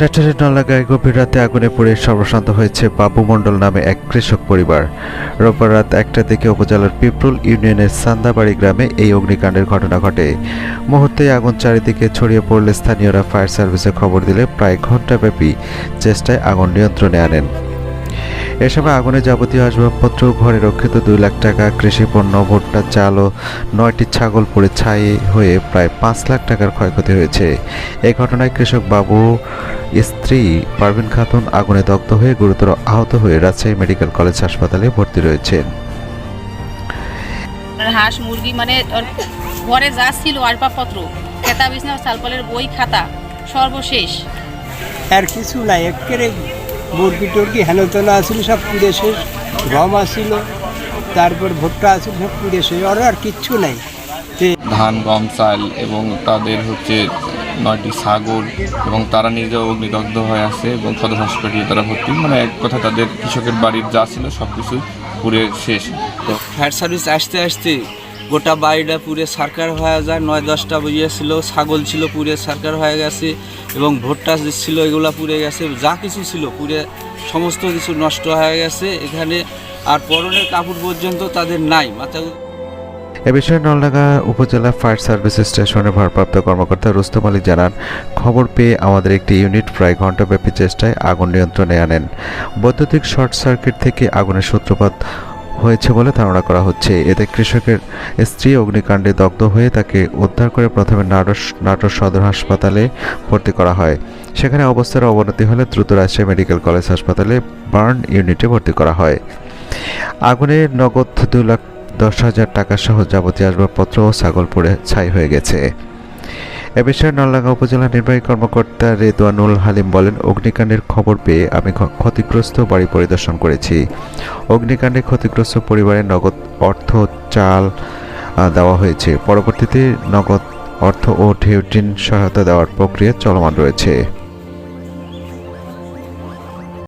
নেটারের নলাগায় গভীর রাতে আগুনে পড়ে সর্বশান্ত হয়েছে বাবু মণ্ডল নামে এক কৃষক পরিবার। রোববার রাত একটার দিকে উপজেলার পিপরুল ইউনিয়নের সান্দাবাড়ি গ্রামে এই অগ্নিকাণ্ডের ঘটনা ঘটে। মুহূর্তে আগুন চারিদিকে ছড়িয়ে পড়লে স্থানীয়রা ফায়ার সার্ভিসে খবর দিলে প্রায় ঘণ্টাব্যাপী চেষ্টায় আগুন নিয়ন্ত্রণে আনেন। এ সময় আগুনে যাবতীয় আসবাবপত্র ঘরে রক্ষিত দুই লাখ টাকা কৃষি পণ্য ভুট্টা চাল ও নয়টি ছাগল পুড়ে ছাই হয়ে প্রায় পাঁচ লাখ টাকার ক্ষয়ক্ষতি হয়েছে। এই ঘটনায় কৃষক বাবু স্ত্রী পারভিন খাতুন আগুনে দগ্ধ হয়ে গুরুতর আহত হয়ে রাজশাহী মেডিকেল কলেজ হাসপাতালে ভর্তি রয়েছেন। হাঁস মুরগি মানে ঘরে যা ছিল আসবাবপত্র খেতা বিছনা সালপালের বই খাতা সর্বশেষ। আর কিছু নাই একেবারে মুরগি টুরগি হেনতেনা আসছিল সব পুড়ে শেষ। গম আসছিল তারপর ভুট্টা আসছিল সব পুড়ে শেষ। ওর আর কিচ্ছু নাই। ধান গম চাল এবং তাদের হচ্ছে নয়টি ছাগল এবং তারা নিজেও অগ্নিদগ্ধ হয়ে আছে এবং সদর হাসপাতালে তারা ভর্তি। মানে এক কথা তাদের কৃষকের বাড়ির যা ছিল সব কিছু পুড়ে শেষ। তো ফায়ার সার্ভিস আসতে আসতে গোটা বাড়িটা পুরে সার্কার হয়ে যায়। নয় দশটা বইয়ে ছিল ছাগল ছিল পুরে সার্কার হয়ে গেছে এবং ভুট্টা ছিল, এগুলো পুড়ে গেছে। যা কিছু ছিল পুরে সমস্ত কিছু নষ্ট হয়ে গেছে। এখানে আর পরনের কাপড় পর্যন্ত তাদের নাই। মাথা এ বিষয়ে নলডাঙ্গা উপজেলা ফায়ার সার্ভিস স্টেশনের ভারপ্রাপ্ত কর্মকর্তা রুস্তম আলী জানান, খবর পেয়ে আমাদের একটি ইউনিট প্রায় ঘণ্টাব্যাপী চেষ্টায় আগুন নিয়ন্ত্রণে আনেন। বৈদ্যুতিক শর্ট সার্কিট থেকে আগুনের সূত্রপাত হয়েছে বলে ধারণা করা হচ্ছে। এতে কৃষকের স্ত্রী অগ্নিকাণ্ডে দগ্ধ হয়ে তাকে উদ্ধার করে প্রথমে নাটোর নাটোর সদর হাসপাতালে ভর্তি করা হয়। সেখানে অবস্থার অবনতি হলে দ্রুত রাজশাহী মেডিকেল কলেজ হাসপাতালে বার্ন ইউনিটে ভর্তি করা হয়। আগুনে নগদ দু লাখ দশ হাজার টাকা সহ যাবতীয় আসবাবপত্র ও ছাগল পুড়ে ছাই হয়ে গেছে। এ বিষয়ে নলডাঙ্গা উপজেলা নির্বাহী কর্মকর্তা রেদওয়ানুল হালিম বলেন, অগ্নিকাণ্ডের খবর পেয়ে আমি ক্ষতিগ্রস্ত বাড়ি পরিদর্শন করেছি। অগ্নিকাণ্ডে ক্ষতিগ্রস্ত পরিবারের নগদ অর্থ, চাল দেওয়া হয়েছে। পরবর্তীতে নগদ অর্থ ও ঢেউটিন সহায়তা দেওয়ার প্রক্রিয়া চলমান রয়েছে।